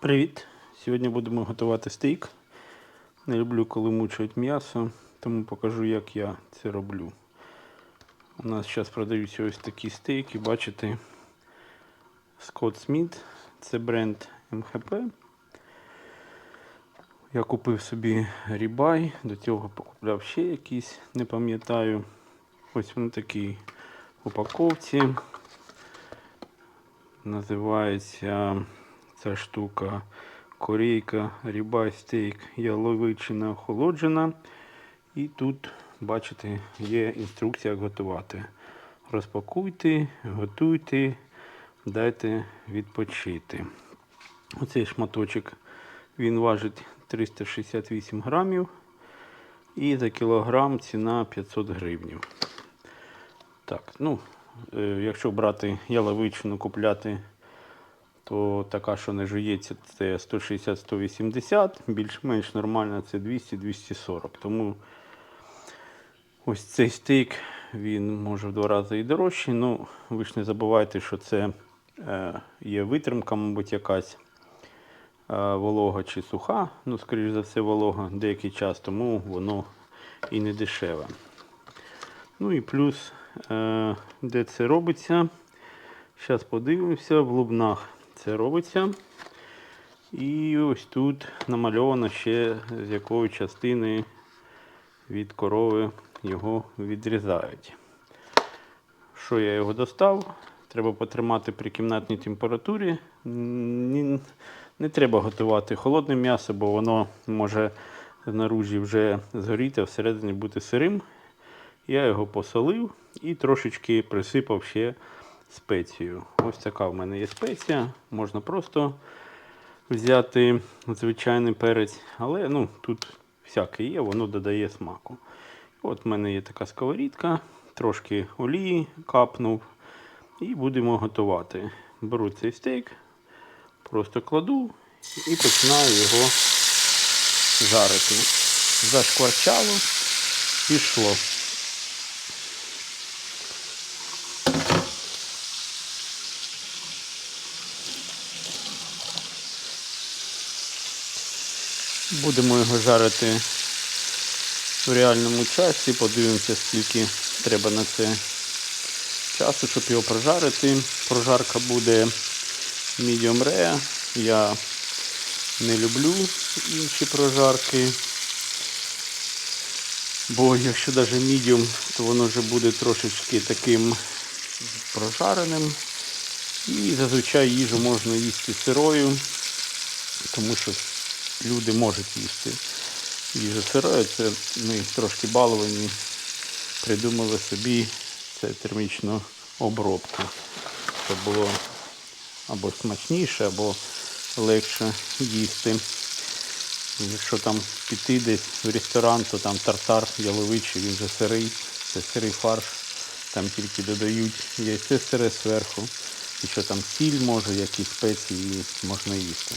Привіт! Сьогодні будемо готувати стейк. Не люблю, коли мучують м'ясо, тому покажу, як я це роблю. У нас зараз продаються ось такі стейки, бачите, Scott Smith, це бренд МХП. Я купив собі рібай, до цього покупляв ще якісь, не пам'ятаю. Ось вони такі упаковці. Називається ця штука корейка, рібай стейк, яловичина охолоджена. І тут, бачите, є інструкція, як готувати. Розпакуйте, готуйте, дайте відпочити. Оцей шматочок він важить 368 грамів. І за кілограм ціна 500 гривнів. Так, ну, е, якщо брати яловичину, купляти, то така, що не жується, це 160-180, більш-менш нормальна це 200-240. Тому ось цей стейк, він може в два рази і дорожчий. Ну, ви ж не забувайте, що це е, є витримка, мабуть, якась е, волога чи суха. Ну, скоріш за все, волога деякий час, тому воно і не дешеве. Ну і плюс, е, де це робиться. Зараз подивимося, в лубнах це робиться. І ось тут намальовано ще з якої частини від корови його відрізають. Що я його достав? Треба потримати при кімнатній температурі. Ні- Не треба готувати холодне м'ясо, бо воно може знаружі вже згоріти, а всередині бути сирим. Я його посолив і трошечки присипав ще спецією. Ось така в мене є спеція. Можна просто взяти звичайний перець, але ну, тут всяке є, воно додає смаку. От в мене є така сковорідка, трошки олії капнув. І будемо готувати. Беру цей стейк, просто кладу і починаю його жарити. Зашкварчало, пішло. Будемо його жарити в реальному часі. Подивимося, скільки треба на це часу, щоб його прожарити. Прожарка буде medium rare. Я не люблю інші прожарки. Бо якщо навіть medium, то воно вже буде трошечки таким прожареним. І зазвичай їжу можна їсти сирою, тому що люди можуть їсти їжу сирою. Це ми трошки баловані, придумали собі це термічну обробку. Щоб було або смачніше, або легше їсти. Якщо там піти десь в ресторан, то там тартар яловичий, він же сирий, це сирий фарш, там тільки додають яйце сире зверху. І що там сіль може, якісь спеції можна їсти.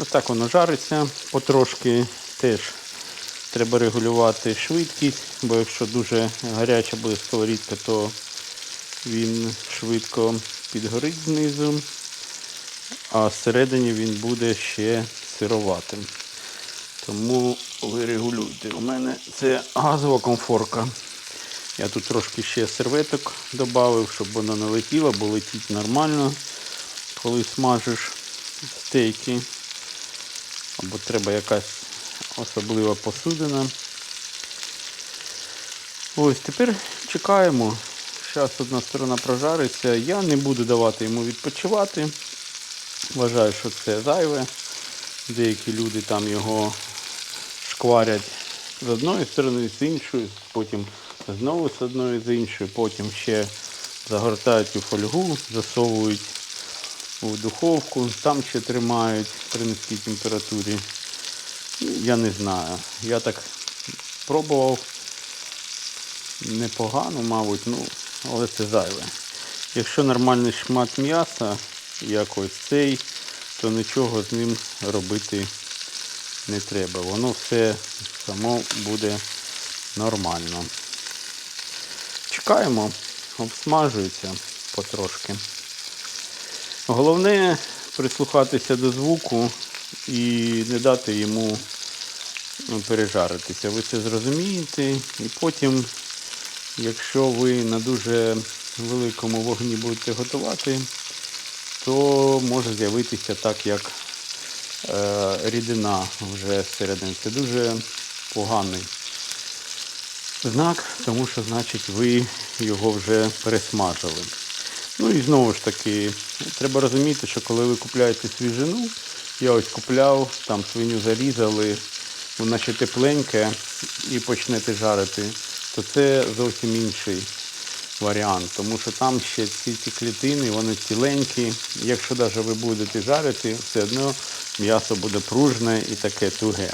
Ось так воно жариться. Потрошки теж треба регулювати швидкість, бо якщо дуже гаряча буде сковорідка, то він швидко підгорить знизу, а всередині він буде ще сироватим. Тому ви регулюйте. У мене це газова комфорка. Я тут трошки ще серветок додав, щоб воно не бо летить нормально, коли смажиш стейки. Або треба якась особлива посудина. Ось тепер чекаємо. Зараз одна сторона прожариться. Я не буду давати йому відпочивати. Вважаю, що це зайве. Деякі люди там його шкварять з одної сторони, з іншої, потім знову з одної з іншої, потім ще загортають у фольгу, засовують у духовку, там ще тримають при низькій температурі. Я не знаю. Я так пробував непогано, мабуть, ну, але це зайве. Якщо нормальний шмат м'яса, як ось цей, то нічого з ним робити не треба. Воно все само буде нормально. Чекаємо, обсмажується потрошки. Головне прислухатися до звуку і не дати йому ну, пережаритися. Ви це зрозумієте. І потім, якщо ви на дуже великому вогні будете готувати, то може з'явитися так, як е, рідина вже всередині. Це дуже поганий знак, тому що значить ви його вже пересмажили. Ну і знову ж таки, треба розуміти, що коли ви купляєте свіжину, я ось купляв, там свиню зарізали, вона ще тепленька і почнете жарити, то це зовсім інший варіант, тому що там ще ці, ці клітини, вони ціленькі. Якщо навіть ви будете жарити, все одно м'ясо буде пружне і таке туге.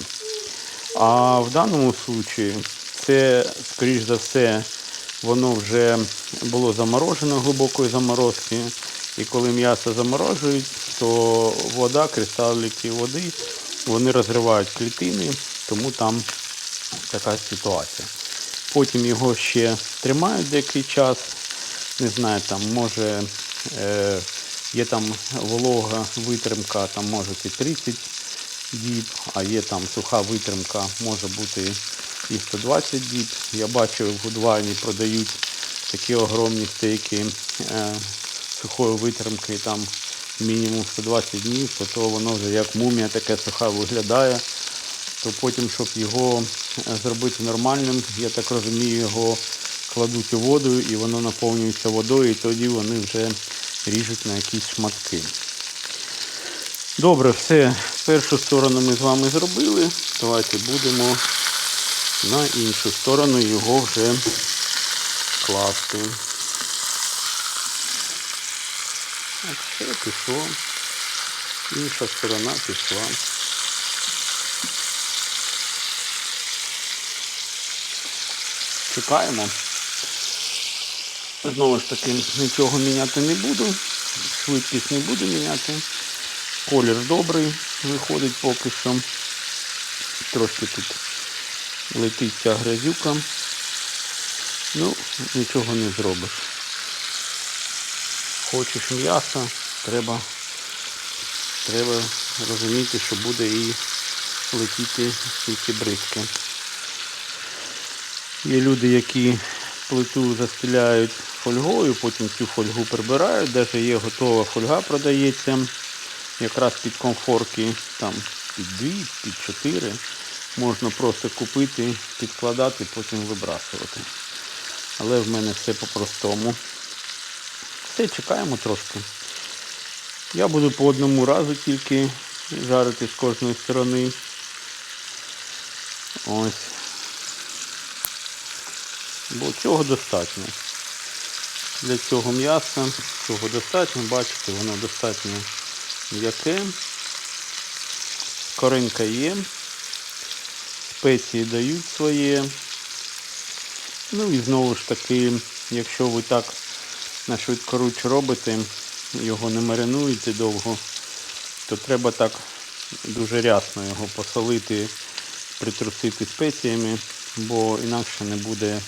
А в даному випадку це, скоріш за все, воно вже було заморожено глибокої заморозки. І коли м'ясо заморожують, то вода, кристалики води, вони розривають клітини, тому там така ситуація. Потім його ще тримають деякий час. Не знаю, там може е, є там волога витримка, там може і 30 діб, а є там суха витримка, може бути і 120 діб. Я бачив, в Гудвайні продають такі огромні стейки е, сухої витримки, там мінімум 120 днів, то, то воно вже як мумія таке суха виглядає. То потім, щоб його е, зробити нормальним, я так розумію, його кладуть у воду і воно наповнюється водою, і тоді вони вже ріжуть на якісь шматки. Добре, все. Першу сторону ми з вами зробили. Давайте будемо на іншу сторону його вже класти. Так, все пішло. Інша сторона пішла. Чекаємо. Знову ж таки, нічого міняти не буду. Швидкість не буду міняти. Колір добрий виходить поки що. Трошки тут летить ця грязюка. Ну, нічого не зробиш. Хочеш м'яса, треба, треба розуміти, що буде і летіти всі ці бризки. Є люди, які плиту застеляють фольгою, потім цю фольгу прибирають, навіть є готова фольга продається, якраз під комфорки, там під 2, під 4. Можна просто купити, підкладати, потім вибрасувати. Але в мене все по-простому. Все, чекаємо трошки. Я буду по одному разу тільки жарити з кожної сторони. Ось. Бо цього достатньо. Для цього м'яса цього достатньо, бачите, воно достатньо м'яке. Коринка є. Спеції дають своє. Ну і знову ж таки, якщо ви так на швидкоруч робите, його не маринуєте довго, то треба так дуже рясно його посолити, притрусити спеціями, бо інакше не буде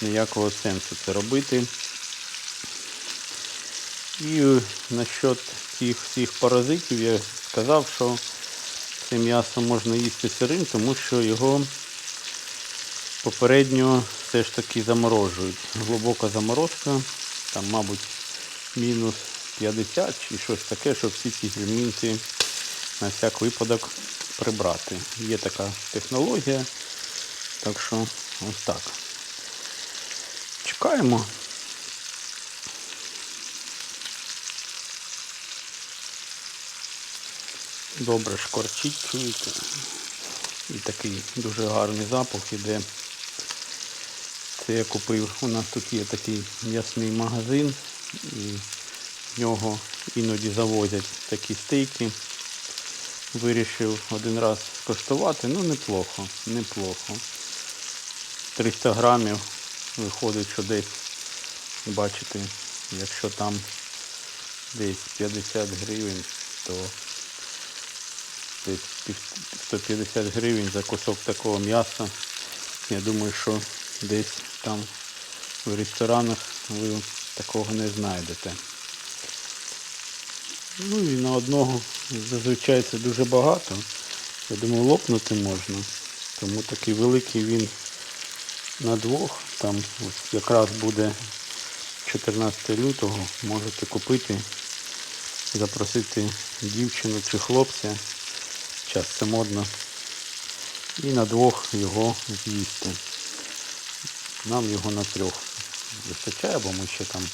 ніякого сенсу це робити. І насчет цих всіх паразитів я сказав, що це м'ясо можна їсти сирим, тому що його попередньо все ж таки заморожують. Глибока заморозка, там, мабуть, мінус 50 чи щось таке, щоб всі ці змінці на всяк випадок прибрати. Є така технологія, так що ось так. Чекаємо. Добре шкварчить, чуєте. І такий дуже гарний запах іде. Це я купив. У нас тут є такий м'ясний магазин і в нього іноді завозять такі стейки. Вирішив один раз скоштувати, ну неплохо, неплохо. 300 грамів виходить, що десь, бачите, якщо там десь 50 гривень, то десь 150 гривень за кусок такого м'яса. Я думаю, що десь там в ресторанах ви такого не знайдете. Ну і на одного зазвичай це дуже багато. Я думаю, лопнути можна. Тому такий великий він на двох. Там ось якраз буде 14 лютого. Можете купити, запросити дівчину чи хлопця. Зараз це модно. І на двох його з'їсти. Нам його на трьох вистачає, бо ми ще там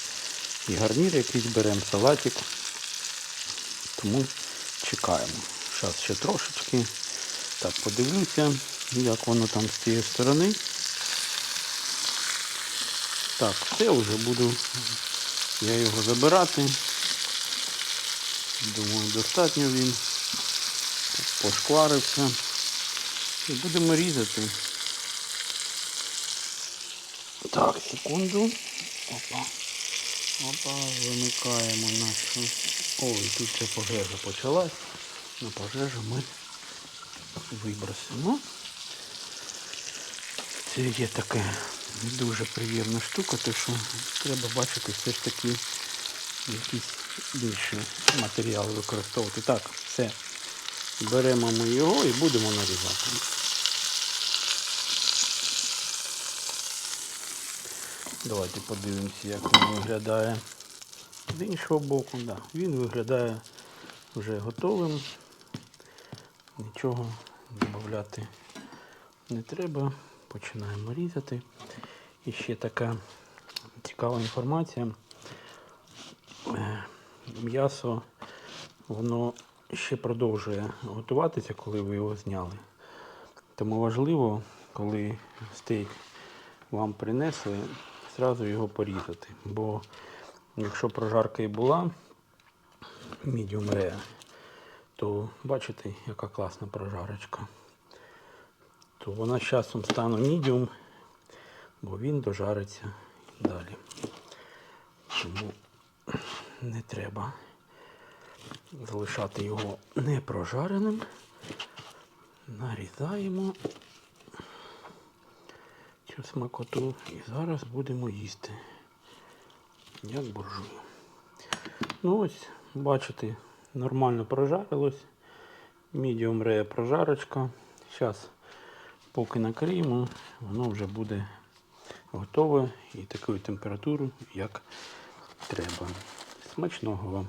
і гарнір якийсь беремо, салатик. Тому чекаємо. Зараз ще трошечки. Так, подивлюся, як воно там з цієї сторони. Так, все вже буду я його забирати. Думаю, достатньо він пошкварився. І будемо різати. Так, секунду. Опа. Опа, вимикаємо нашу. Ой, тут ця пожежа почалась. На пожежу ми вибросимо. Це є таке не дуже приємна штука, тому що треба бачити все ж таки якісь інші матеріали використовувати. Так, все. Беремо ми його і будемо нарізати. Давайте подивимося, як він виглядає. З іншого боку, да, він виглядає вже готовим. Нічого додати не треба. Починаємо різати. І ще така цікава інформація. Е, М'ясо воно ще продовжує готуватися, коли ви його зняли. Тому важливо, коли стейк вам принесли, одразу його порізати. Бо якщо прожарка і була medium rare, то бачите, яка класна прожарочка. То вона з часом стане medium, бо він дожариться далі. Тому не треба залишати його не прожареним. Нарізаємо цю смакоту і зараз будемо їсти. Як буржую. Ну ось, бачите, нормально прожарилось. Medium rare прожарочка. Зараз, поки накриємо, воно вже буде готове і такою температурою, як треба. Смачного вам!